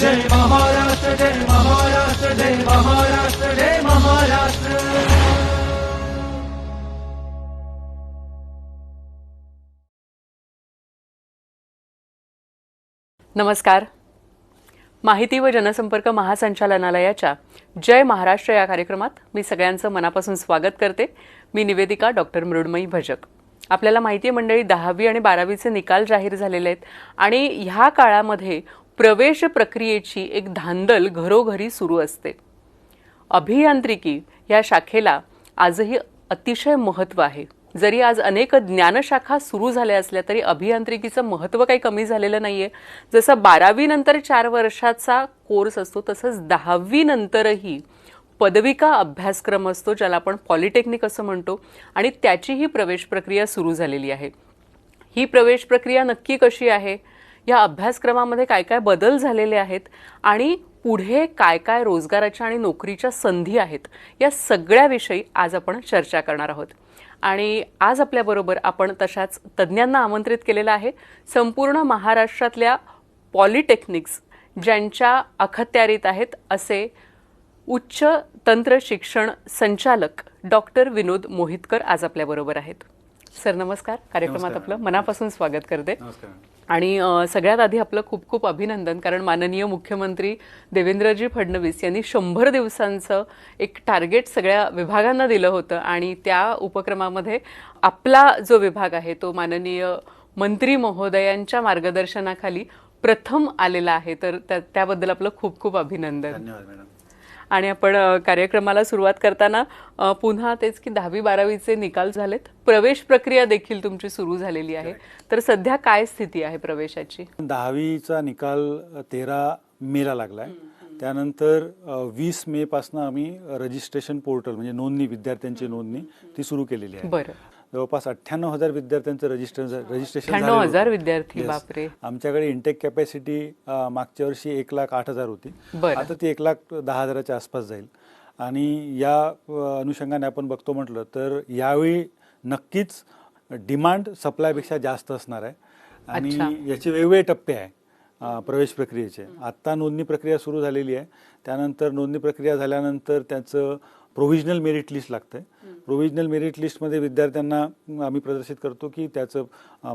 जय महाराष्ट्र जय महाराष्ट्र जय महाराष्ट्र जय महाराष्ट्र. नमस्कार. माहिती व जनसंपर्क महासंचालनालयाच्या जय महाराष्ट्र या कार्यक्रमात मी सगळ्यांचं मनापासून स्वागत करते. मी निवेदिका डॉक्टर मृण्मयी भजक. आपल्याला माहिती आहे मंडळी दहावी आणि बारावीचे निकाल जाहीर झालेले आहेत आणि ह्या काळामध्ये प्रवेश प्रक्रियेची एक धांदल घरोघरी सुरू असते. अभियांत्रिकी या शाखेला आजही अतिशय महत्त्व आहे. जरी आज अनेक ज्ञानशाखा सुरू झाल्या असल्या तरी अभियांत्रिकीचं महत्त्व काही कमी झालेलं नाही आहे जसं बारावीनंतर चार वर्षाचा कोर्स असतो तसंच दहावीनंतरही पदविका अभ्यासक्रम असतो ज्याला आपण पॉलिटेक्निक असं म्हणतो आणि त्याचीही प्रवेश प्रक्रिया सुरू झालेली आहे. ही प्रवेश प्रक्रिया नक्की कशी आहे? या अभ्यासक्रमामध्ये काय काय बदल झालेले आहेत आणि पुढे काय काय रोजगाराच्या आणि नोकरीच्या संधी आहेत या सगळ्याविषयी आज आपण चर्चा करणार आहोत. आणि आज आपल्याबरोबर आपण तशाच तज्ज्ञांना आमंत्रित केलेलं आहे. संपूर्ण महाराष्ट्रातल्या पॉलिटेक्निक्स ज्यांच्या अखत्यारीत आहेत असे उच्च तंत्र शिक्षण संचालक डॉक्टर विनोद मोहितकर आज आपल्याबरोबर आहेत. सर नमस्कार. कार्यक्रमात आपलं मनापासून स्वागत करते. नमस्कार. आणि सगळ्यात आधी आपलं खूप खूप अभिनंदन कारण माननीय मुख्यमंत्री देवेंद्रजी फडणवीस यांनी शंभर दिवसांचं एक टार्गेट सगळ्या विभागांना दिलं होतं आणि त्या उपक्रमामध्ये आपला जो विभाग आहे तो माननीय मंत्री महोदयांच्या मार्गदर्शनाखाली प्रथम आलेला आहे. तर त्याबद्दल आपलं खूप खूप अभिनंदन. धन्यवाद मॅडम. आणि आपण कार्यक्रमाला सुरुवात करताना पुन्हा तेच की दहावी बारावीचे निकाल झालेत. प्रवेश प्रक्रिया देखील तुमची सुरू झालेली आहे. तर सध्या काय स्थिती आहे प्रवेशाची? दहावीचा निकाल तेरा मेला लागलाय. त्यानंतर वीस मे पासून आम्ही रजिस्ट्रेशन पोर्टल म्हणजे नोंदणी विद्यार्थ्यांची नोंदणी ती सुरू केलेली आहे. बरं. जवळपास अठ्ठ्याण्णव हजार विद्यार्थ्यांचं रजिस्टर रजिस्ट्रेशन हजार. विद्यार्थी. बापरे आमच्याकडे इंटेक कॅपॅसिटी मागच्या वर्षी एक लाख आठ हजार होती. आता ती एक लाख दहा हजाराच्या आसपास जाईल आणि या अनुषंगाने आपण बघतो म्हटलं तर यावेळी नक्कीच डिमांड सप्लायपेक्षा जास्त असणार आहे आणि. याचे वेगवेगळे टप्पे आहे प्रवेश प्रक्रियेचे आत्ता नोंदणी प्रक्रिया सुरू झालेली आहे त्यानंतर नोंदणी प्रक्रिया झाल्यानंतर त्याचं प्रोव्हिजनल मेरिट लिस्ट लागतं प्रोव्हिजनल मेरिट लिस्टमध्ये विद्यार्थ्यांना आम्ही प्रदर्शित करतो की त्याचं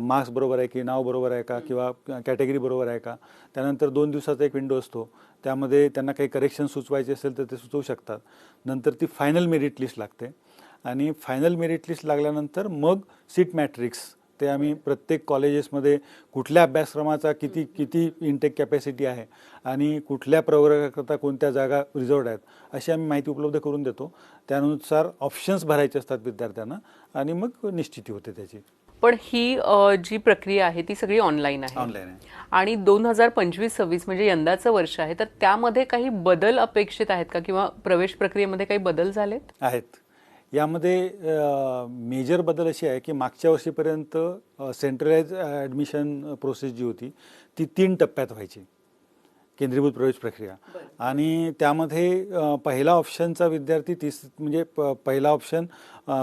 मार्क्स बरोबर आहे की नाव बरोबर आहे का किंवा कॅटेगरी बरोबर आहे का. त्यानंतर दोन दिवसाचा एक विंडो असतो. त्यामध्ये त्यांना काही करेक्शन सुचवायचे असेल तर ते सुचवू शकतात. नंतर ती फायनल मेरिट लिस्ट लागते. आणि फायनल मेरिट लिस्ट लागल्यानंतर मग सीट मॅट्रिक्स ते आम्ही प्रत्येक कॉलेजेसमध्ये कुठल्या अभ्यासक्रमाचा किती किती इंटेक कॅपॅसिटी आहे आणि कुठल्या प्रवर्गाकरता कोणत्या जागा रिझर्वड आहेत अशी आम्ही माहिती उपलब्ध करून देतो. त्यानुसार ऑप्शन्स भरायचे असतात विद्यार्थ्यांना आणि मग निश्चिती होते त्याची. पण ही जी प्रक्रिया आहे ती सगळी ऑनलाईन आहे. ऑनलाईन आहे. आणि दोन हजार पंचवीस सव्वीस म्हणजे यंदाचं वर्ष आहे तर त्यामध्ये काही बदल अपेक्षित आहेत का किंवा प्रवेश प्रक्रियेमध्ये काही बदल झालेत? आहेत. यामध्ये मेजर बदल अशी आहे की मागच्या वर्षीपर्यंत सेंट्रलाइज ॲडमिशन प्रोसेस जी होती ती तीन टप्प्यात व्हायची. केंद्रीभूत प्रवेश प्रक्रिया. आणि त्यामध्ये पहिला ऑप्शनचा विद्यार्थी तीस म्हणजे पहिला ऑप्शन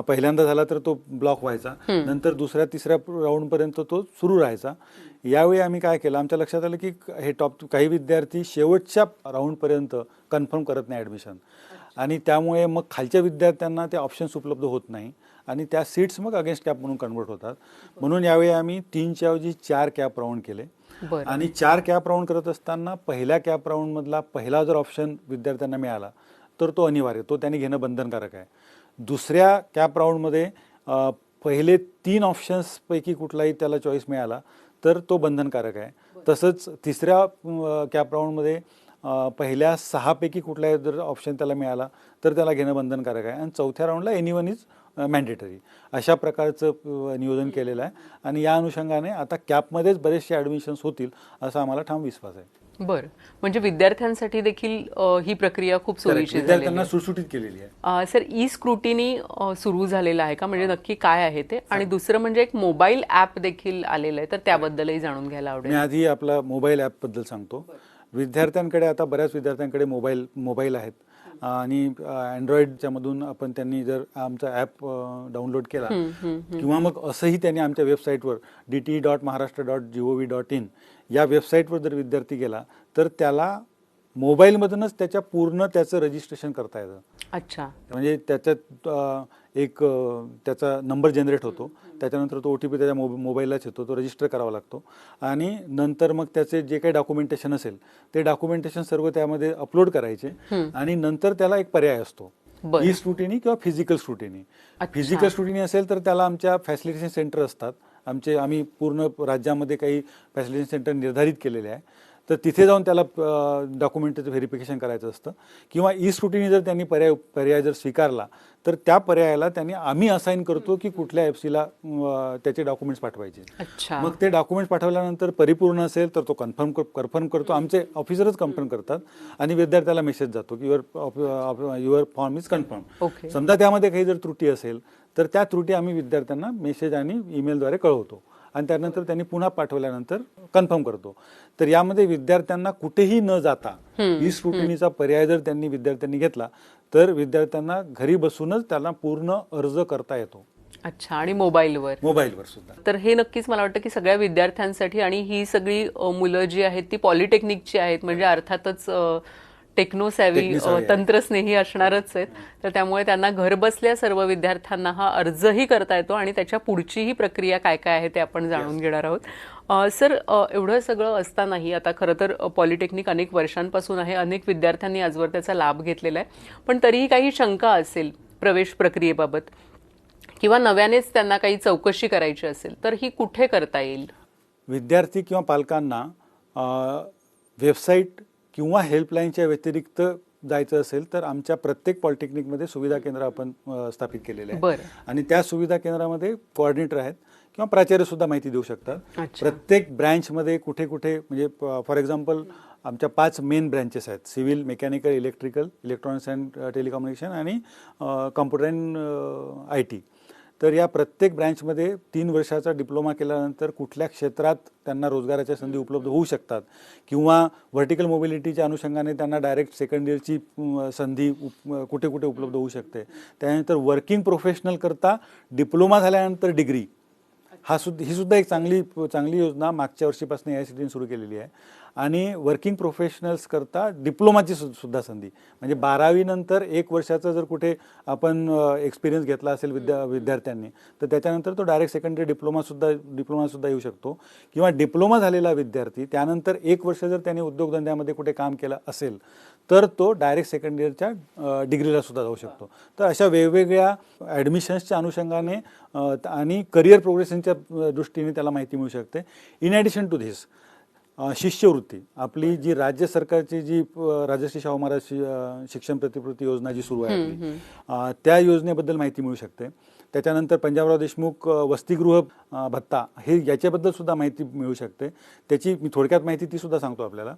पहिल्यांदा झाला तर तो ब्लॉक व्हायचा. नंतर दुसऱ्या तिसऱ्या राऊंडपर्यंत तो सुरू राहायचा. यावेळी आम्ही काय केलं? आमच्या लक्षात आलं की हे टॉप काही विद्यार्थी शेवटच्या राऊंडपर्यंत कन्फर्म करत नाही ॲडमिशन आणि त्यामुळे मग खालच्या विद्यार्थ्यांना ते ऑप्शन्स उपलब्ध होत नाही. आणि त्या सीट्स मग अगेन्स्ट कॅप म्हणून कन्वर्ट होतात. म्हणून यावेळी आम्ही तीनच्या ऐवजी चार कॅप राऊंड केले. आणि चार कॅप राऊंड करत असताना पहिल्या कॅप राऊंडमधला पहिला जर ऑप्शन विद्यार्थ्यांना मिळाला तर तो अनिवार्य तो त्यांनी घेणं बंधनकारक आहे. दुसऱ्या कॅप राऊंडमध्ये पहिले तीन ऑप्शन्सपैकी कुठलाही त्याला चॉईस मिळाला तर तो बंधनकारक आहे. तसंच तिसऱ्या कॅप राऊंडमध्ये पहिल्या सहापैकी कुठलाही जर ऑप्शन त्याला मिळाला तर त्याला घेणं बंधनकारक आहे. आणि चौथ्या राऊंडला एनी वन इज मॅन्डेटरी अशा प्रकारचं नियोजन केलेलं आहे. आणि या अनुषंगाने आता कॅपमध्येच बरेचसे ॲडमिशन्स होतील असा आम्हाला ठाम विश्वास आहे. बरं. म्हणजे विद्यार्थ्यांसाठी देखील ही प्रक्रिया खूप सोयीची झालेली विद्यार्थ्यांना. सुटसुटीत केलेली आहे. सर ई स्क्रुटिनी सुरू झालेलं आहे का? म्हणजे नक्की काय आहे ते? आणि दुसरं म्हणजे एक मोबाईल ॲप देखील आलेलं आहे तर त्याबद्दलही जाणून घ्यायला मी आवडेल आधी आपला मोबाईल ॲपबद्दल सांगतो. विद्यार्थ्यांकडे आता बऱ्याच विद्यार्थ्यांकडे मोबाईल मोबाईल आहेत. आणि अँड्रॉइडच्या मधून आपण त्यांनी जर आमचा ॲप डाउनलोड केला किंवा मग असंही त्यांनी आमच्या वेबसाईटवर D T dot Maharashtra dot G O V dot in या वेबसाईटवर जर विद्यार्थी गेला तर त्याला मोबाईलमधूनच त्याच्या पूर्ण त्याचं रजिस्ट्रेशन करता येतं. अच्छा. म्हणजे त्याच्यात एक त्याचा नंबर जनरेट होतो. त्याच्यानंतर तो ओ टी पी त्याच्या मोब मोबाईललाच येतो तो रजिस्टर करावा लागतो. आणि नंतर मग त्याचे जे काही डॉक्युमेंटेशन असेल ते डॉक्युमेंटेशन सर्व त्यामध्ये अपलोड करायचे. आणि नंतर त्याला एक पर्याय असतो. ई स्क्रुटिनी किंवा फिजिकल स्क्रुटिनी. फिजिकल स्क्रुटिनी असेल तर त्याला आमच्या फॅसिलिटेशन सेंटर असतात. आमचे आम्ही पूर्ण राज्यामध्ये काही फॅसिलिटेशन सेंटर निर्धारित केलेले आहे. तर तिथे जाऊन त्याला डॉक्युमेंटचं व्हेरिफिकेशन करायचं असतं. किंवा ई स्क्रुटिनी जर त्यांनी पर्याय पर्याय जर स्वीकारला तर त्या पर्यायाला त्यांनी आम्ही असाइन करतो की कुठल्या एफ सीला त्याचे डॉक्युमेंट्स पाठवायचे. मग ते डॉक्युमेंट्स पाठवल्यानंतर परिपूर्ण असेल तर तो कन्फर्म कन्फर्म करतो. आमचे ऑफिसरच कन्फर्म करतात आणि विद्यार्थ्याला मेसेज जातो की your your form is confirm समजा त्यामध्ये काही जर त्रुटी असेल तर त्या त्रुटी आम्ही विद्यार्थ्यांना मेसेज आणि ईमेलद्वारे कळवतो. आणि त्यानंतर त्यांनी पुन्हा पाठवल्यानंतर कन्फर्म करतो. तर यामध्ये विद्यार्थ्यांना कुठेही न जाता ई स्क्रुटिनीचा पर्याय जर त्यांनी विद्यार्थ्यांनी घेतला तर विद्यार्थ्यांना घरी बसूनच त्याला पूर्ण अर्ज करता येतो. अच्छा आणि मोबाईलवर? मोबाईलवर सुद्धा. तर हे नक्कीच मला वाटतं की सगळ्या विद्यार्थ्यांसाठी आणि ही सगळी मुलं जी आहेत ती पॉलिटेक्निकची आहेत म्हणजे अर्थातच आहे. तंत्रस्नेही असणारच आहेत. तर त्यामुळे त्यांना घर बसल्या सर्व विद्यार्थ्यांना हा अर्जही करता येतो आणि त्याच्या पुढचीही प्रक्रिया काय काय आहे ते आपण जाणून घेणार आहोत. सर एवढं सगळं असतानाही आता खरं तर पॉलिटेक्निक अनेक वर्षांपासून आहे अनेक विद्यार्थ्यांनी आजवर त्याचा लाभ घेतलेला आहे. पण तरीही काही शंका असेल प्रवेश प्रक्रियेबाबत किंवा नव्यानेच त्यांना काही चौकशी करायची असेल तर ही कुठे करता येईल? विद्यार्थी किंवा पालकांना वेबसाईट किंवा हेल्पलाईनच्या व्यतिरिक्त जायचं असेल तर आमच्या प्रत्येक पॉलिटेक्निकमध्ये सुविधा केंद्र आपण स्थापित केलेले आहे. आणि त्या सुविधा केंद्रामध्ये कोऑर्डिनेटर आहेत किंवा प्राचार्य सुद्धा माहिती देऊ शकतात. प्रत्येक ब्रँचमध्ये कुठे कुठे म्हणजे फॉर एक्झाम्पल आमच्या पाच मेन ब्रँचेस आहेत civil mechanical electrical electronics and telecommunication आणि कम्प्युटर अँड आय टी तर या प्रत्येक ब्रँचमध्ये तीन वर्षाचा डिप्लोमा केल्यानंतर कुठल्या क्षेत्रात त्यांना रोजगाराच्या संधी उपलब्ध होऊ शकतात? किंवा व्हर्टिकल मोबिलिटीच्या अनुषंगाने त्यांना डायरेक्ट सेकंड इयरची संधी उप- कुठे कुठे उपलब्ध होऊ शकते? त्यानंतर वर्किंग प्रोफेशनल करता डिप्लोमा झाल्यानंतर डिग्री. हा सुद्धा ही सुद्धा एक चांगली चांगली योजना मागच्या वर्षीपासून या सिटीने सुरू केलेली आहे. आणि वर्किंग प्रोफेशनल्स करता डिप्लोमाची सु- सुद्धा संधी. म्हणजे बारावी नंतर एक वर्षाचा जर कुठे आपण एक्सपिरियन्स घेतला असेल विद्या विद्यार्थ्यांनी तर त्याच्यानंतर तो डायरेक्ट सेकंडरी डिप्लोमा सुद्धा डिप्लोमा सुद्धा येऊ शकतो. किंवा डिप्लोमा झालेला विद्यार्थी त्यानंतर एक वर्ष जर त्याने उद्योगधंद्यामध्ये कुठे काम केलं असेल तर तो डायरेक्ट सेकंड इयरच्या डिग्रीला सुद्धा जाऊ शकतो. तर अशा वेगवेगळ्या ॲडमिशन्सच्या अनुषंगाने आणि करिअर प्रोग्रेशनच्या दृष्टीने त्याला माहिती मिळू शकते. इन ॲडिशन टू धिस शिष्यवृत्ती. आपली जी राज्य सरकारची जी राजश्री शाहू महाराज शिक्षण प्रतिपूर्ती योजना जी सुरू आहे त्या योजनेबद्दल माहिती मिळू शकते. त्याच्यानंतर पंजाबराव देशमुख वसतिगृह भत्ता हे याच्याबद्दल सुद्धा माहिती मिळू शकते. त्याची मी थोडक्यात माहिती ती सुद्धा सांगतो आपल्याला.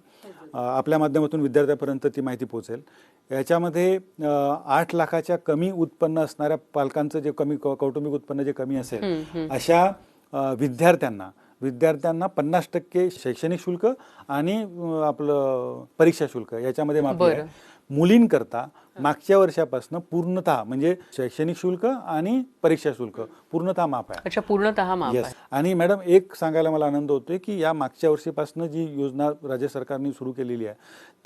आपल्या माध्यमातून विद्यार्थ्यापर्यंत ती माहिती पोहोचेल. याच्यामध्ये आठ लाखाच्या कमी उत्पन्न असणाऱ्या पालकांचं जे कमी कौटुंबिक उत्पन्न जे कमी असेल अशा विद्यार्थ्यांना विद्यार्थ्यांना पन्नास टक्के शैक्षणिक शुल्क आणि आपलं परीक्षा शुल्क याच्यामध्ये माफी आहे बरं. मुलींकरता मागच्या वर्षापासून पूर्णतः म्हणजे शैक्षणिक शुल्क आणि परीक्षा शुल्क पूर्णतः माफ आहे. अच्छा पूर्णतः माफ Yes. आहे. आणि मॅडम एक सांगायला मला आनंद होतोय की या मागच्या वर्षीपासून जी योजना राज्य सरकारने सुरू केलेली आहे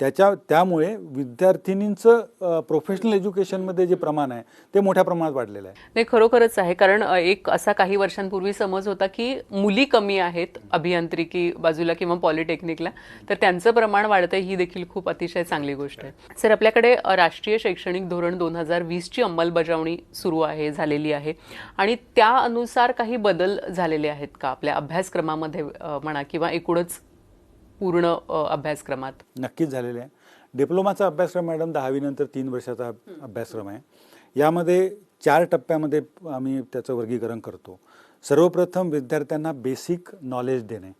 त्याच्या त्यामुळे विद्यार्थिनींचं प्रोफेशनल एज्युकेशनमध्ये जे प्रमाण आहे ते मोठ्या प्रमाणात वाढलेलं आहे. नाही खरोखरच आहे. कारण एक असा काही वर्षांपूर्वी समज होता की मुली कमी आहेत अभियांत्रिकी बाजूला किंवा पॉलिटेक्निकला तर त्यांचं प्रमाण वाढतंय ही देखील खूप अतिशय चांगली गोष्ट आहे. सर आपल्याकडे राष्ट्रीय शैक्षणिक धोरण दोन हजार वीसची अंमलबजावणी सुरू आहे झालेली आहे. आणि त्यानुसार काही बदल झालेले आहेत का? आपल्या अभ्यासक्रमामध्ये म्हणा किंवा एकूणच पूर्ण अभ्यासक्रमात? नक्कीच झालेले आहे. डिप्लोमाचा अभ्यासक्रम मॅडम दहावीनंतर तीन वर्षाचा अभ- अभ्यासक्रम आहे. यामध्ये चार टप्प्यामध्ये आम्ही त्याचं वर्गीकरण करतो. सर्वप्रथम विद्यार्थ्यांना बेसिक नॉलेज देणे.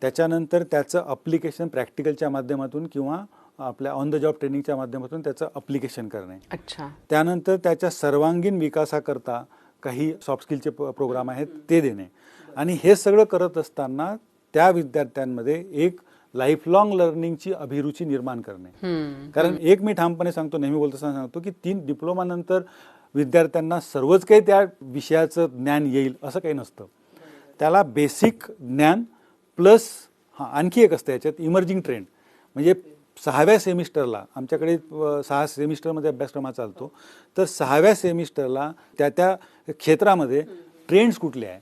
त्याच्यानंतर त्याचं अप्लिकेशन प्रॅक्टिकलच्या माध्यमातून किंवा आपल्या ऑन द जॉब ट्रेनिंगच्या माध्यमातून त्याचं अप्लिकेशन करणे. अच्छा. त्यानंतर त्याच्या सर्वांगीण विकासाकरता काही सॉफ्ट स्किलचे प्रोग्राम आहेत ते देणे. आणि हे सगळं करत असताना त्या विद्यार्थ्यांमध्ये एक लाईफ लॉंग लर्निंगची अभिरुची निर्माण करणे. कारण एक मी ठामपणे सांगतो नेहमी बोलताना सांगतो की तीन डिप्लोमा नंतर विद्यार्थ्यांना सर्वच काही त्या विषयाचं ज्ञान येईल असं काही नसतं. त्याला बेसिक ज्ञान प्लस हां आणखी एक असतं याच्यात इमर्जिंग ट्रेंड म्हणजे सहाव्या सेमिस्टरला आमच्याकडे सहा सेमिस्टरमध्ये अभ्यासक्रम चालतो. तर सहाव्या सेमिस्टरला त्या त्या क्षेत्रामध्ये ट्रेंड्स कुठले आहे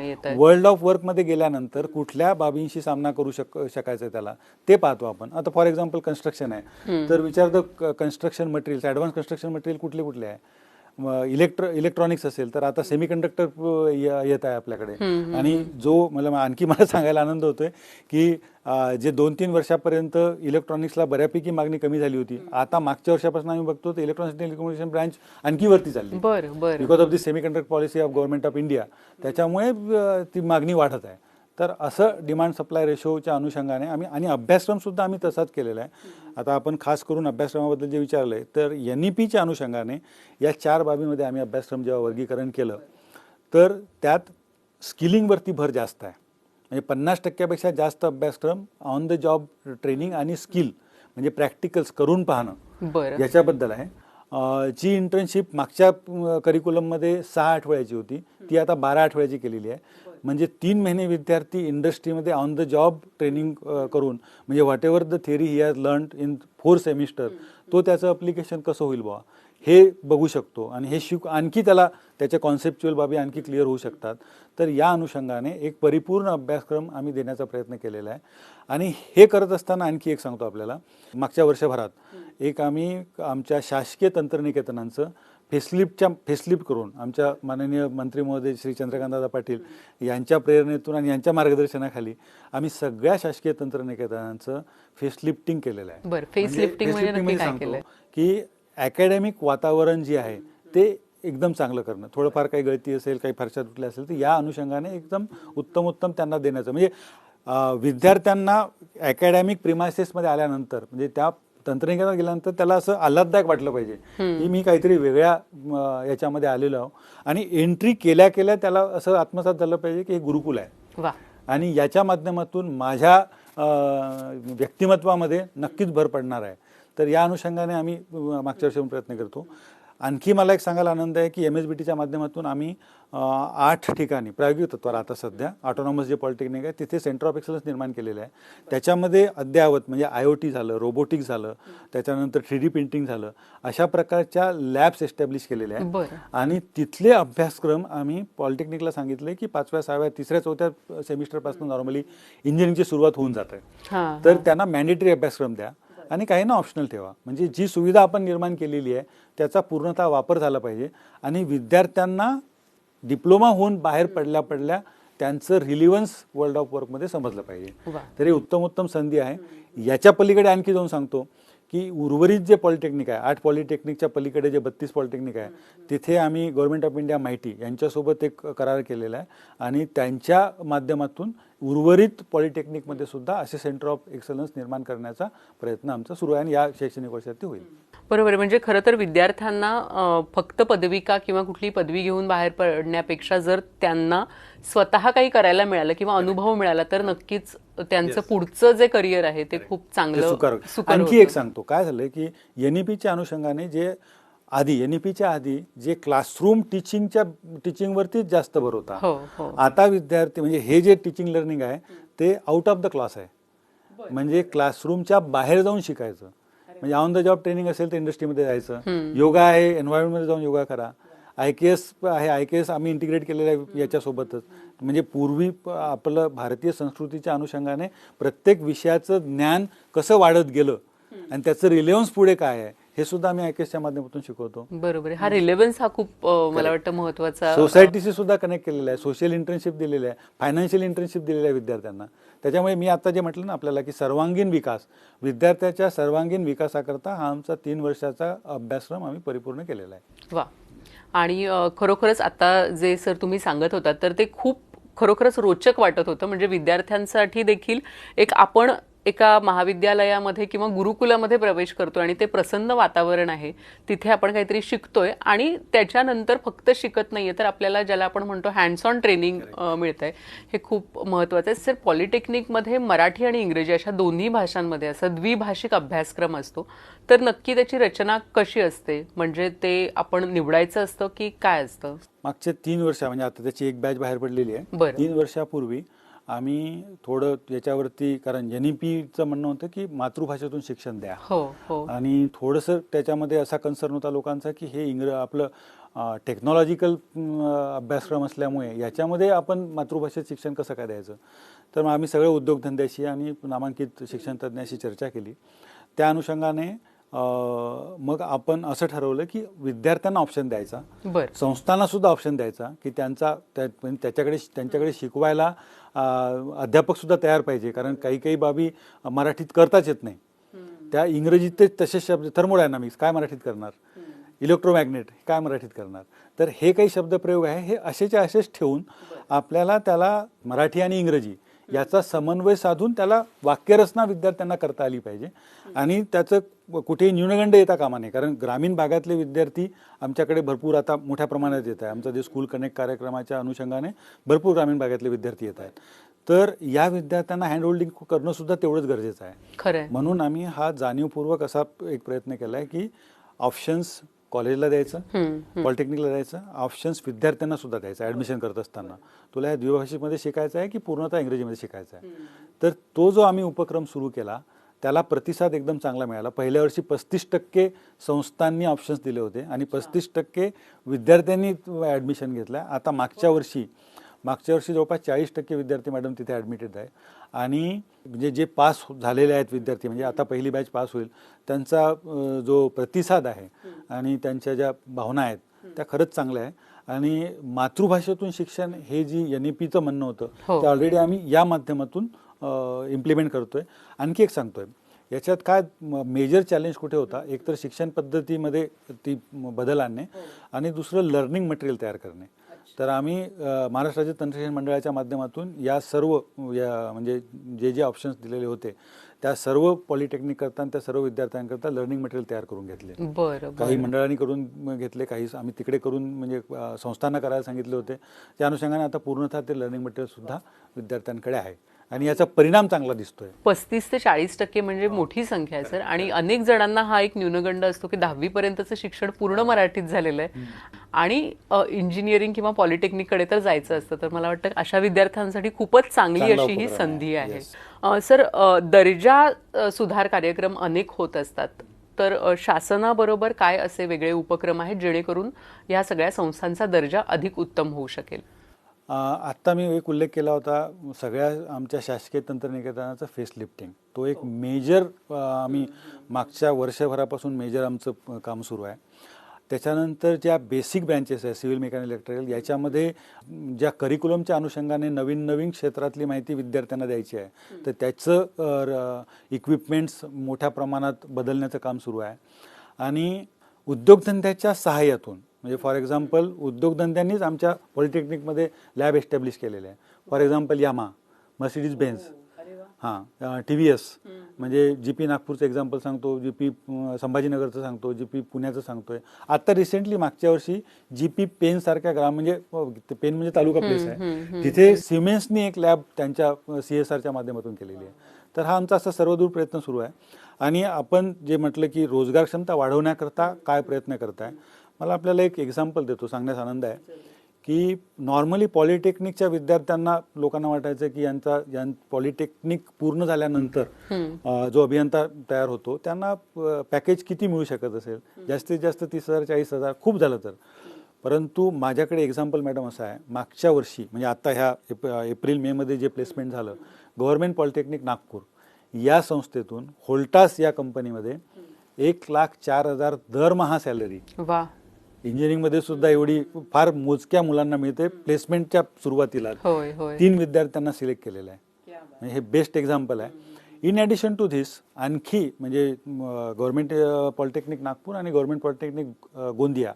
येतायत. वर्ल्ड ऑफ वर्कमध्ये गेल्यानंतर कुठल्या बाबींशी सामना करू शक शकायचं त्याला? ते पाहतो आपण. आता फॉर एक्झाम्पल कन्स्ट्रक्शन आहे. तर विचार the construction materials advance construction material कुठले कुठले आहे? इलेक्ट्र इलेक्ट्रॉनिक्स असेल तर आता सेमीकंडक्टर येत आहे आपल्याकडे. आणि जो मला आणखी मला सांगायला आनंद होतोय की जे दोन तीन वर्षापर्यंत इलेक्ट्रॉनिक्सला बऱ्यापैकी मागणी कमी झाली होती आता मागच्या वर्षापासून आम्ही बघतो तर इलेक्ट्रॉनिक्स टेलिकम्युनिकेशन ब्रांच आणखी वरती चालली. बरं बरं. Because of the semiconductor policy of government of India त्याच्यामुळे ती मागणी वाढत आहे. तर असं डिमांड सप्लाय रेशोच्या अनुषंगाने आम्ही आणि अभ्यासक्रम सुद्धा आम्ही तसाच केलेला आहे. आता आपण खास करून अभ्यासक्रमाबद्दल जे विचारलं आहे तर एन ई पीच्या अनुषंगाने या चार बाबीमध्ये आम्ही अभ्यासक्रम जेव्हा वर्गीकरण केलं तर त्यात स्किलिंगवरती भर जास्त आहे. म्हणजे पन्नास टक्क्यापेक्षा जास्त अभ्यासक्रम ऑन द जॉब ट्रेनिंग आणि स्किल म्हणजे प्रॅक्टिकल्स करून पाहणं याच्याबद्दल आहे. जी इंटर्नशिप मागच्या करिक्युलममध्ये सहा आठवड्याची होती ती आता बारा आठवड्याची केलेली आहे. म्हणजे तीन महिने विद्यार्थी इंडस्ट्रीमध्ये ऑन द जॉब ट्रेनिंग करून म्हणजे whatever the theory he has learn in four semester तो त्याचं अप्लिकेशन कसं होईल बुवा? हे बघू शकतो आणि हे शिक आणखी त्याला त्याच्या कॉन्सेप्च्युअल बाबी आणखी क्लिअर होऊ शकतात. तर या अनुषंगाने एक परिपूर्ण अभ्यासक्रम आम्ही देण्याचा प्रयत्न केलेला आहे. आणि हे करत असताना आणखी एक सांगतो आपल्याला. मागच्या वर्षभरात एक आम्ही आमच्या शासकीय तंत्रनिकेतनांचं फेसलिपच्या फेसलिप करून आमच्या माननीय मंत्री महोदय श्री चंद्रकांतदादा पाटील यांच्या प्रेरणेतून आणि यांच्या मार्गदर्शनाखाली आम्ही सगळ्या शासकीय तंत्रनिकेतनांचं फेसलिफ्टिंग केलेलं आहे. बरं, facelifting म्हणजे सांगतो? की अकॅडमिक वातावरण जे आहे ते एकदम चांगलं करणं. थोडंफार काही गळती असेल काही फरशा तुटल्या असेल तर या अनुषंगाने एकदम उत्तम उत्तम त्यांना देण्याचं. म्हणजे विद्यार्थ्यांना अकॅडमिक प्रिमायसेसमध्ये आल्यानंतर म्हणजे त्या तंत्रज्ञानात गेल्यानंतर त्याला असं आल्हाददायक वाटलं पाहिजे की मी काहीतरी वेगळ्या याच्यामध्ये आलेलो आहो. आणि एंट्री केल्या केल्या त्याला असं आत्मसात झालं पाहिजे की हे गुरुकुल आहे. आणि याच्या माध्यमातून माझ्या व्यक्तिमत्वामध्ये नक्कीच भर पडणार आहे. तर या अनुषंगाने आम्ही मागच्या वर्षी प्रयत्न करतो. आणखी मला एक सांगायला आनंद आहे की एम एस बी टीच्या माध्यमातून आम्ही आठ ठिकाणी प्रायोगिक तत्वावर आता सध्या ऑटोनॉमस जे पॉलिटेक्निक आहे तिथे सेंटर ऑफ एक्सलन्स निर्माण केलेलं आहे. त्याच्यामध्ये अद्ययावत म्हणजे आय ओ टी झालं रोबोटिक झालं त्याच्यानंतर थ्री डी प्रिंटिंग झालं अशा प्रकारच्या लॅब्स एस्टॅब्लिश केलेल्या आहेत. आणि तिथले अभ्यासक्रम आम्ही पॉलिटेक्निकला सांगितले की पाचव्या सहाव्या तिसऱ्या चौथ्या सेमिस्टरपासून नॉर्मली इंजिनिअरिंगची सुरुवात होऊन जाते. तर त्यांना मॅन्डेटरी अभ्यासक्रम द्या. आणि काही ना ऑप्शनल ठेवा. म्हणजे जी सुविधा आपण निर्माण केलेली आहे त्याचा पूर्णतः वापर झाला पाहिजे. आणि विद्यार्थ्यांना डिप्लोमा होऊन बाहेर पडल्या पडल्या त्यांचं रिलिव्हन्स वर्ल्ड ऑफ वर्कमध्ये समजलं पाहिजे. तर ही उत्तम उत्तम संधी आहे. याच्या पलीकडे आणखी जाऊन सांगतो. की उर्वरित जे पॉलिटेक्निक आहे आठ पॉलिटेक्निकच्या पलीकडे जे बत्तीस पॉलिटेक्निक आहे तिथे आम्ही गव्हर्नमेंट ऑफ इंडिया माहिती यांच्यासोबत एक करार केलेला आहे आणि त्यांच्या माध्यमातून उर्वरित पॉलिटेक्निकमध्ये सुद्धा असे सेंटर ऑफ एक्सलन्स निर्माण करण्याचा प्रयत्न आमचा सुरू आहे आणि या शैक्षणिक वर्षात ते होईल. बरोबर म्हणजे खरं तर विद्यार्थ्यांना फक्त पदविका किंवा कुठली पदवी घेऊन बाहेर पडण्यापेक्षा जर त्यांना स्वतः काही करायला मिळालं किंवा अनुभव मिळाला तर नक्कीच त्यांचं पुढचं जे करिअर आहे ते खूप चांगलं आणखी. एक सांगतो. काय झालंय की एनईपीच्या अनुषंगाने जे आधी एनईपीच्या आधी जे क्लासरूम टीचिंगच्या टीचिंगवरतीच जास्त भर होता. हो हो. आता विद्यार्थी म्हणजे हे जे टीचिंग लर्निंग आहे ते आउट ऑफ द क्लास आहे. म्हणजे क्लासरूमच्या बाहेर जाऊन शिकायचं. म्हणजे ऑन द जॉब ट्रेनिंग असेल तर इंडस्ट्रीमध्ये जायचं. योगा आहे एन्व्हायरमेंटमध्ये जाऊन योगा करा. आय के एस आहे आय के एस आम्ही इंटिग्रेट केलेलं आहे याच्यासोबतच. म्हणजे पूर्वी आपलं भारतीय संस्कृतीच्या अनुषंगाने प्रत्येक विषयाचं ज्ञान कसं वाढत गेलं आणि त्याचं रिलेव्हन्स पुढे काय आहे हे सुद्धा आम्ही आय के एसच्या माध्यमातून शिकवतो. बरोबर. हा रिलेव्हन्स हा खूप मला वाटतं महत्त्वाचा सोसायटीशी सुद्धा कनेक्ट केलेलं आहे. सोशल इंटर्नशिप दिलेलं आहे. फायनान्शियल इंटर्नशिप दिलेलं आहे विद्यार्थ्यांना. त्याच्यामुळे मी आता जे म्हटलं ना आपल्याला की सर्वांगीण विकास विद्यार्थ्याच्या सर्वांगीण विकासाकरता हा आमचा तीन वर्षाचा अभ्यासक्रम आम्ही परिपूर्ण केलेला आहे. वा आणि खरोखरच आता जे सर तुम्ही सांगत होता तर ते खूप खरोखरच रोचक वाटत होतं. म्हणजे विद्यार्थ्यांसाठी देखील एक आपण एका महाविद्यालयामध्ये किंवा गुरुकुलामध्ये प्रवेश करतोय आणि ते प्रसन्न वातावरण आहे तिथे आपण काहीतरी शिकतोय आणि त्याच्यानंतर फक्त शिकत नाहीये तर आपल्याला ज्याला आपण म्हणतो हँड्स ऑन ट्रेनिंग मिळत आहे हे खूप महत्वाचं आहे. सर पॉलिटेक्निकमध्ये मराठी आणि इंग्रजी अशा दोन्ही भाषांमध्ये असं द्विभाषिक अभ्यासक्रम असतो तर नक्की त्याची रचना कशी असते? म्हणजे ते आपण निवडायचं असतं की काय असतं? मागचे तीन वर्ष म्हणजे आता त्याची एक बॅच बाहेर पडलेली आहे. तीन वर्षापूर्वी आम्ही थोडं याच्यावरती कारण एन ई पीचं म्हणणं होतं की मातृभाषेतून शिक्षण द्या. हो हो. आणि थोडंसं त्याच्यामध्ये असा कन्सर्न होता लोकांचा की हे इंग्र आपलं टेक्नॉलॉजिकल अभ्यासक्रम असल्यामुळे याच्यामध्ये आपण मातृभाषेत शिक्षण कसं काय द्यायचं? तर मग आम्ही सगळे उद्योगधंद्याशी आणि नामांकित शिक्षण तज्ज्ञाशी चर्चा केली. त्या अनुषंगाने मग आपण असं ठरवलं की विद्यार्थ्यांना ऑप्शन द्यायचा. संस्थांना सुद्धा ऑप्शन द्यायचा की त्यांचा त्या- म्हणजे त्याच्याकडे त्यांच्याकडे शिकवायला अध्यापक सुद्धा तयार पाहिजे. कारण काही काही बाबी मराठीत करताच येत नाही. त्या इंग्रजीत ते तसे शब्द थर्मोडायनामिक्स काय मराठीत करणार? इलेक्ट्रोमॅग्नेट काय मराठीत करणार? तर हे काही शब्दप्रयोग आहे हे असेच्या असेच ठेवून आपल्याला त्याला मराठी आणि इंग्रजी याचा समन्वय साधून त्याला वाक्यरचना विद्यार्थ्यांना करता आली पाहिजे. आणि त्याचं कुठेही न्यूनगंड येता कामा नये. कारण ग्रामीण भागातले विद्यार्थी आमच्याकडे भरपूर आता मोठ्या प्रमाणात येत आहे. आमचा जे स्कूल कनेक्ट कार्यक्रमाच्या अनुषंगाने भरपूर ग्रामीण भागातले विद्यार्थी येत आहेत. तर या विद्यार्थ्यांना हँड होल्डिंग करणं सुद्धा तेवढंच गरजेचं आहे. खरंय. म्हणून आम्ही हा जाणीवपूर्वक असा एक प्रयत्न केला आहे की ऑप्शन्स कॉलेजला द्यायचं पॉलिटेक्निकला द्यायचं ऑप्शन्स विद्यार्थ्यांना सुद्धा द्यायचं ॲडमिशन करत असताना. तुला या द्विभाषिकमध्ये शिकायचं आहे की पूर्णतः इंग्रजीमध्ये शिकायचं आहे? तर तो जो आम्ही उपक्रम सुरू केला त्याला प्रतिसाद एकदम चांगला मिळाला. पहिल्या वर्षी पस्तीस टक्के संस्थांनी ऑप्शन्स दिले होते आणि पस्तीस टक्के विद्यार्थ्यांनी ॲडमिशन घेतलं. आता मागच्या वर्षी मागच्या वर्षी जवळपास चाळीस टक्के विद्यार्थी मॅडम तिथे ॲडमिटेड आहे. आणि म्हणजे जे पास झालेले आहेत विद्यार्थी म्हणजे आता पहिली बॅच पास होईल त्यांचा जो प्रतिसाद आहे आणि त्यांच्या ज्या भावना आहेत त्या खरंच चांगल्या आहे आणि मातृभाषेतून शिक्षण हे जी एन ई पीचं म्हणणं होतं हो. ते ऑलरेडी आम्ही या माध्यमातून इम्प्लिमेंट करतोय. आणखी एक सांगतोय याच्यात काय मेजर चॅलेंज कुठे होता? एक तर शिक्षण पद्धतीमध्ये ती बदल आणणे आणि दुसरं लर्निंग मटेरियल तयार करणे. तर आम्ही महाराष्ट्र राज्य तंत्रशिक्षण मंडळाच्या माध्यमातून या सर्व या म्हणजे जे जे ऑप्शन्स दिलेले होते त्या सर्व पॉलिटेक्निक करता त्या सर्व विद्यार्थ्यांकरता लर्निंग मटेरियल तयार करून घेतले. बरं काही मंडळांनी करून घेतले काही आम्ही तिकडे करून म्हणजे संस्थांना करायला सांगितले होते. त्या अनुषंगाने आता पूर्णतः ते लर्निंग मटेरियल सुद्धा विद्यार्थ्यांकडे आहे. आणि याचा परिणाम चांगला दिसतोय. पस्तीस ते चाळीस टक्के म्हणजे मोठी संख्या आहे सर. आणि अनेक जणांना हा एक न्यूनगंड असतो की दहावी पर्यंतचं शिक्षण पूर्ण मराठीत झालेलं आहे. आणि इंजिनिअरिंग किंवा पॉलिटेक्निककडे तर जायचं असतं तर मला वाटतं अशा विद्यार्थ्यांसाठी खूपच चांगली अशी ही. संधी आहे. सर दर्जा सुधार कार्यक्रम अनेक होत असतात. तर शासनाबरोबर काय असे वेगळे उपक्रम आहेत जेणेकरून या सगळ्या संस्थांचा दर्जा अधिक उत्तम होऊ शकेल? आत्ता मी एक उल्लेख केला होता सगळ्या आमच्या शासकीय तंत्रनिकेतनाचा फेस लिफ्टिंग तो एक मेजर आम्ही मागच्या वर्षभरापासून मेजर आमचं काम सुरू आहे. त्याच्यानंतर ज्या बेसिक ब्रँचेस आहे सिव्हिल मेकॅनिकल इलेक्ट्रिकल याच्यामध्ये ज्या करिक्युलमच्या अनुषंगाने नवीन नवीन क्षेत्रातली माहिती विद्यार्थ्यांना द्यायची आहे तर त्याचं इक्विपमेंट्स मोठ्या प्रमाणात बदलण्याचं काम सुरू आहे. आणि उद्योगधंद्याच्या सहाय्यातून म्हणजे फॉर एक्झाम्पल उद्योगधंद्यांनीच आमच्या पॉलिटेक्निकमध्ये लॅब एस्टॅब्लिश केलेले आहे. For example Yamaha Mercedes Benz हां टी व्ही एस म्हणजे जी पी नागपूरचं एक्झाम्पल सांगतो जी पी संभाजीनगरचं सांगतो जी पी पुण्याचं सांगतोय. आता रिसेंटली मागच्या वर्षी जी पी पेन सारख्या ग्राम म्हणजे पेन म्हणजे तालुका प्लेस आहे. तिथे सिमेंट्सनी एक लॅब त्यांच्या सी एस आरच्या माध्यमातून केलेली आहे. तर हा आमचा असा सर्वदूर प्रयत्न सुरू आहे. आणि आपण जे म्हटलं की रोजगार क्षमता वाढवण्याकरता काय प्रयत्न करताय मला आपल्याला एक एक्झाम्पल देतो सांगण्यास आनंद आहे. की नॉर्मली पॉलिटेक्निकच्या विद्यार्थ्यांना लोकांना वाटायचं की यांचा यां पॉलिटेक्निक पूर्ण झाल्यानंतर जो अभियंता तयार होतो त्यांना पॅकेज किती मिळू शकत असेल? जास्तीत जास्त तीस हजार चाळीस हजार खूप झालं तर. परंतु माझ्याकडे एक्झाम्पल मॅडम असं आहे. मागच्या वर्षी म्हणजे आता ह्या एप एप्रिल मेमध्ये जे प्लेसमेंट झालं गव्हर्नमेंट पॉलिटेक्निक नागपूर या संस्थेतून होल्टास या कंपनीमध्ये एक लाख चार हजार दरमहा सॅलरी वा. इंजिनिअरिंगमध्ये सुद्धा एवढी फार मोजक्या मुलांना मिळते. प्लेसमेंटच्या सुरुवातीला होय होय. तीन विद्यार्थ्यांना सिलेक्ट केलेलं आहे. म्हणजे हे बेस्ट एक्झाम्पल आहे. इन ॲडिशन टू धिस आणखी म्हणजे गव्हर्नमेंट पॉलिटेक्निक नागपूर आणि गव्हर्नमेंट पॉलिटेक्निक गोंदिया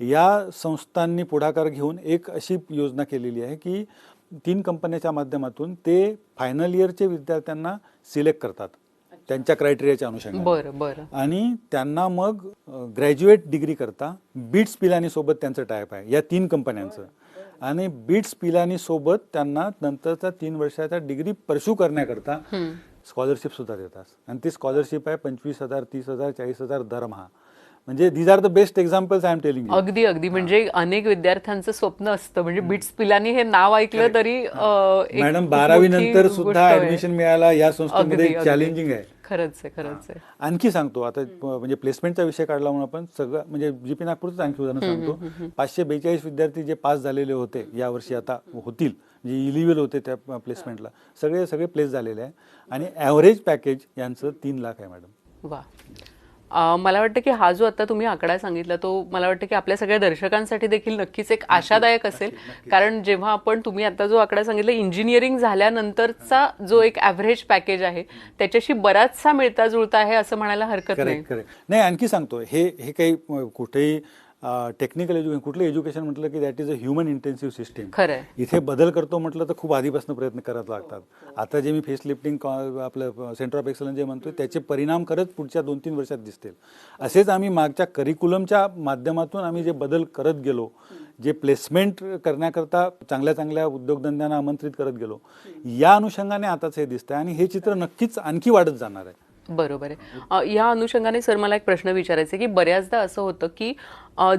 या संस्थांनी पुढाकार घेऊन एक अशी योजना केलेली आहे की तीन कंपन्याच्या माध्यमातून ते फायनल इयरचे विद्यार्थ्यांना सिलेक्ट करतात. त्यांच्या क्रायटेरियाच्या अनुषंगाने. बरं बरं. आणि त्यांना मग ग्रॅज्युएट डिग्री करता बिट्स पिलानी सोबत त्यांचं टायप आहे या तीन कंपन्यांचं आणि बिट्स पिलानी सोबत त्यांना नंतरचा तीन वर्षाचा डिग्री परस्यू करण्याकरता स्कॉलरशिप सुद्धा देतात. आणि ती स्कॉलरशिप आहे पंचवीस हजार तीस हजार चाळीस हजार दरमहा. म्हणजे these are the best examples I am telling अगदी अगदी. म्हणजे अनेक विद्यार्थ्यांचं स्वप्न असतं. म्हणजे बिट्स पिलानी हे नाव ऐकलं तरी मॅडम बारावी नंतर सुद्धा. ऍडमिशन मिळायला या संस्थेमध्ये. चॅलेंजिंग आहे. खरंच आहे खरंच आहे. आणखी सांगतो आता म्हणजे प्लेसमेंटचा विषय काढला म्हणून आपण सगळं म्हणजे जीपी नागपूरच आणखी उदाहरण सांगतो. पाचशे बेचाळीस विद्यार्थी जे पास झालेले होते या वर्षी आता होतील जे इलिव्हल होते त्या प्लेसमेंटला सगळे सगळे प्लेस झालेले आहे. आणि ॲव्हरेज पॅकेज यांचं तीन लाख आहे मॅडम वा. मला वाटतं की हा जो आता तुम्ही आकडा सांगितला तो मला वाटतं की आपल्या सगळ्या दर्शकांसाठी देखील नक्कीच एक आशादायक असेल. कारण जेव्हा आपण तुम्ही आता जो आकडा सांगितला इंजिनिअरिंग झाल्यानंतरचा जो एक ॲव्हरेज पॅकेज आहे त्याच्याशी बराचसा मिळता जुळता आहे असं म्हणायला हरकत नाही. नाही आणखी सांगतो हे हे काही कुठेही टेक्निकल एज्युकेशन कुठलं एज्युकेशन म्हटलं की that is a human intensive system इथे बदल करतो म्हटलं तर खूप आधीपासून प्रयत्न करायला लागतात. आता जे मी फेस लिफ्टिंग आपलं सेंटर ऑफ एक्सलन्स जे म्हणतोय त्याचे परिणाम करत पुढच्या दोन तीन वर्षात दिसतील. असेच आम्ही मागच्या करिक्युलमच्या माध्यमातून आम्ही जे बदल करत गेलो जे प्लेसमेंट करण्याकरता चांगल्या चांगल्या उद्योगधंद्यांना आमंत्रित करत गेलो या अनुषंगाने आताच हे दिसतंय आणि हे चित्र नक्कीच आणखी वाढत जाणार आहे. बरोबर आहे. या अनुषंगाने सर मला एक प्रश्न विचारायचा आहे की बऱ्याचदा असं होतं की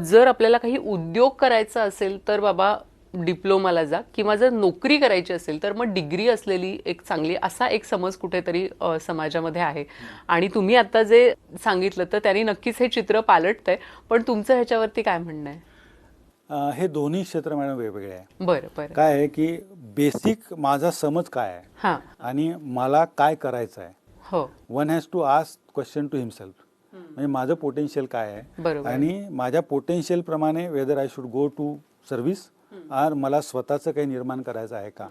जर आपल्याला काही उद्योग करायचा असेल तर बाबा डिप्लोमाला जा किंवा जर नोकरी करायची असेल तर मग डिग्री असलेली एक चांगली असा एक समज कुठेतरी समाजामध्ये आहे. आणि तुम्ही आता जे सांगितलं तर त्यांनी नक्कीच हे चित्र पालटतंय पण तुमचं ह्याच्यावरती काय म्हणणं आहे? हे दोन्ही क्षेत्र मॅडम वेगवेगळे आहे. बरं बरं. काय आहे की बेसिक माझा समज काय आहे हां. आणि मला काय करायचं आहे? हो. One has to ask question to himself म्हणजे माझं पोटेन्शियल काय आहे. आणि माझ्या पोटेन्शियल प्रमाणे whether I should go to service or मला स्वतःचं काही निर्माण करायचं आहे का?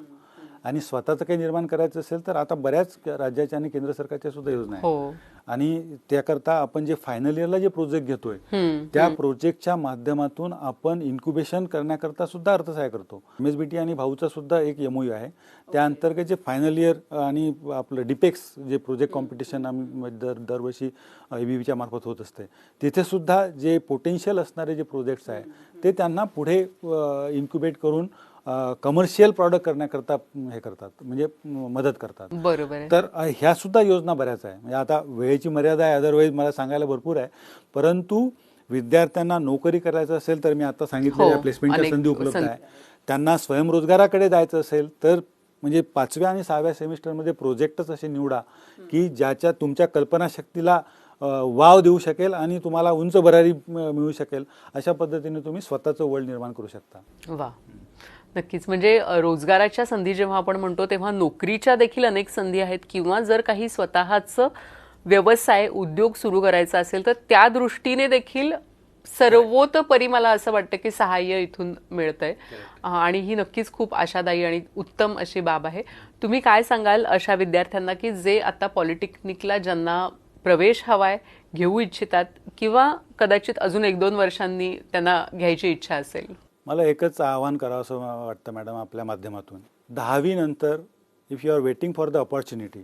आणि स्वतःचं काही निर्माण करायचं असेल तर आता बऱ्याच राज्याच्या आणि केंद्र सरकारच्या सुद्धा योजना आहेत. हो. आणि त्याकरता आपण जे फायनल इयरला जे प्रोजेक्ट घेतोय त्या प्रोजेक्टच्या माध्यमातून आपण इन्क्युबेशन करण्याकरता सुद्धा अर्थसहाय्य करतो. एम एस बी टी आणि भाऊचा सुद्धा एक एमओयू आहे. त्या अंतर्गत जे फायनल इयर आणि आपलं डिपेक्स जे प्रोजेक्ट कॉम्पिटिशन आम्ही दर दरवर्षी एबीबीच्या मार्फत होत असते तिथे सुद्धा जे पोटेन्शियल असणारे जे प्रोजेक्ट्स आहे ते त्यांना पुढे इन्क्युबेट करून कमर्शियल प्रॉडक्ट करण्याकरता हे करतात म्हणजे मदत करतात. बरोबर तर ह्या सुद्धा योजना बऱ्याच आहे. म्हणजे आता वेळेची मर्यादा आहे अदरवाईज मला सांगायला भरपूर आहे. परंतु विद्यार्थ्यांना नोकरी करायचं असेल तर मी आता सांगितलेल्या हो, प्लेसमेंटच्या अनेक संधी उपलब्ध. आहे. त्यांना स्वयंरोजगाराकडे जायचं असेल तर म्हणजे पाचव्या आणि सहाव्या सेमिस्टरमध्ये प्रोजेक्टच असे निवडा की ज्याच्या तुमच्या कल्पनाशक्तीला वाव देऊ शकेल आणि तुम्हाला उंच भरारी मिळू शकेल. अशा पद्धतीने तुम्ही स्वतःचं वर्ल्ड निर्माण करू शकता. वा. नक्कीच. म्हणजे रोजगाराच्या संधी जेव्हा आपण म्हणतो तेव्हा नोकरीच्या देखील अनेक संधी आहेत. किंवा जर काही स्वतःचं व्यवसाय उद्योग सुरू करायचा असेल तर त्या दृष्टीने देखील सर्वोतपरी मला असं वाटतं की सहाय्य इथून मिळतंय. आणि ही नक्कीच खूप आशादायी आणि उत्तम अशी बाब आहे. तुम्ही काय सांगाल अशा विद्यार्थ्यांना की जे आता पॉलिटेक्निकला ज्यांना प्रवेश हवाय घेऊ इच्छितात किंवा कदाचित अजून एक दोन वर्षांनी त्यांना घ्यायची इच्छा असेल? मला एकच आवाहन करावं असं वाटतं मॅडम आपल्या माध्यमातून. दहावी नंतर if you are waiting for the opportunity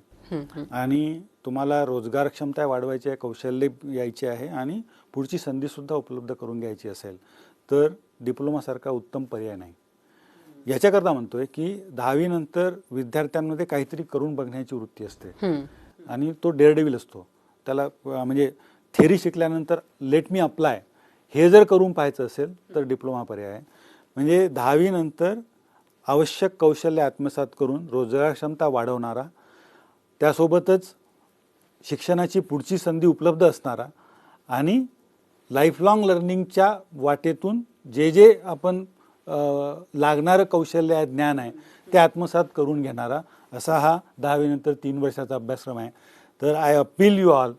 आणि तुम्हाला रोजगार क्षमता वाढवायची आहे कौशल्य यायचे आहे आणि पुढची संधीसुद्धा उपलब्ध करून घ्यायची असेल तर डिप्लोमासारखा उत्तम पर्याय नाही. याच्याकरता म्हणतोय की दहावीनंतर विद्यार्थ्यांमध्ये काहीतरी करून बघण्याची वृत्ती असते. आणि तो डेअरडेविल असतो. त्याला म्हणजे थेरी शिकल्यानंतर लेट मी अप्लाय हे जर करून पाहायचं असेल तर डिप्लोमा पर्याय आहे. म्हणजे दहावीनंतर आवश्यक कौशल्य आत्मसात करून रोजगार क्षमता वाढवणारा त्यासोबतच शिक्षणाची पुढची संधी उपलब्ध असणारा आणि लाईफलॉंग लर्निंगच्या वाटेतून जे जे आपण लागणारं कौशल्य आहे ज्ञान आहे ते आत्मसात करून घेणारा असा हा दहावीनंतर तीन वर्षाचा अभ्यासक्रम आहे. तर I appeal you all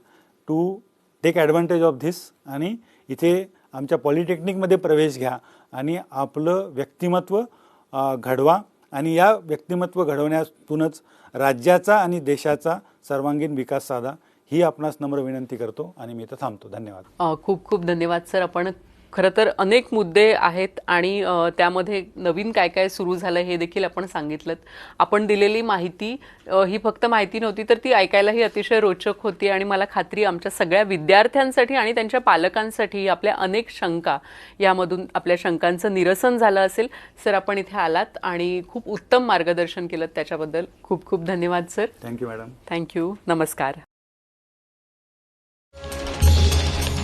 to take advantage of this आणि इथे आमच्या पॉलिटेक्निकमध्ये प्रवेश घ्या आणि आपलं व्यक्तिमत्व घडवा. आणि या व्यक्तिमत्व घडवण्यातूनच राज्याचा आणि देशाचा सर्वांगीण विकास साधा ही आपणास नम्र विनंती करतो आणि मी इथं थांबतो. धन्यवाद. खूप खूप धन्यवाद सर. आपण खरं तर अनेक मुद्दे आहेत आणि त्यामध्ये नवीन काय काय सुरू झालं हे देखील आपण सांगितलं आपण दिलेली माहिती ही फक्त माहिती नव्हती तर ती ऐकायलाही अतिशय रोचक होती आणि मला खात्री आमच्या सगळ्या विद्यार्थ्यांसाठी आणि त्यांच्या पालकांसाठी आपल्या अनेक शंका यामधून आपल्या शंकांचं निरसन झालं असेल. सर आपण इथे आलात आणि खूप उत्तम मार्गदर्शन केलं त्याच्याबद्दल. खूप खूप धन्यवाद सर. थँक्यू मॅडम थँक्यू नमस्कार.